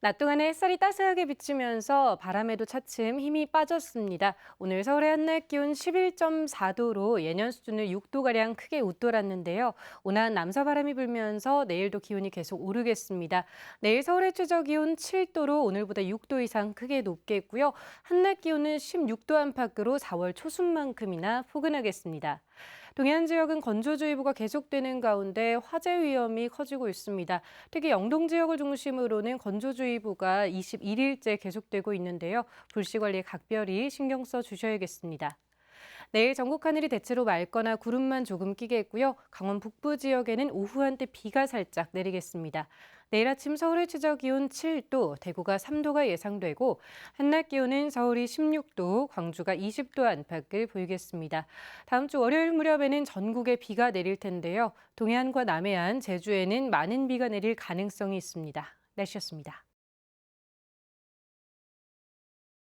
낮 동안에 햇살이 따스하게 비치면서 바람에도 차츰 힘이 빠졌습니다. 오늘 서울의 한낮 기온 11.4도로 예년 수준을 6도가량 크게 웃돌았는데요. 온화한 남서바람이 불면서 내일도 기온이 계속 오르겠습니다. 내일 서울의 최저 기온 7도로 오늘보다 6도 이상 크게 높겠고요. 한낮 기온은 16도 안팎으로 4월 초순만큼이나 포근하겠습니다. 동해안 지역은 건조주의보가 계속되는 가운데 화재 위험이 커지고 있습니다. 특히 영동 지역을 중심으로는 건조주의 보가 21일째 계속되고 있는데요. 불씨 관리에 각별히 신경 써 주셔야겠습니다. 내일 전국 하늘이 대체로 맑거나 구름만 조금 끼겠고요. 강원 북부 지역에는 오후 한때 비가 살짝 내리겠습니다. 내일 아침 서울의 최저 기온 7도, 대구가 3도가 예상되고 한낮 기온은 서울이 16도, 광주가 20도 안팎을 보이겠습니다. 다음 주 월요일 무렵에는 전국에 비가 내릴 텐데요. 동해안과 남해안, 제주에는 많은 비가 내릴 가능성이 있습니다. 날씨였습니다.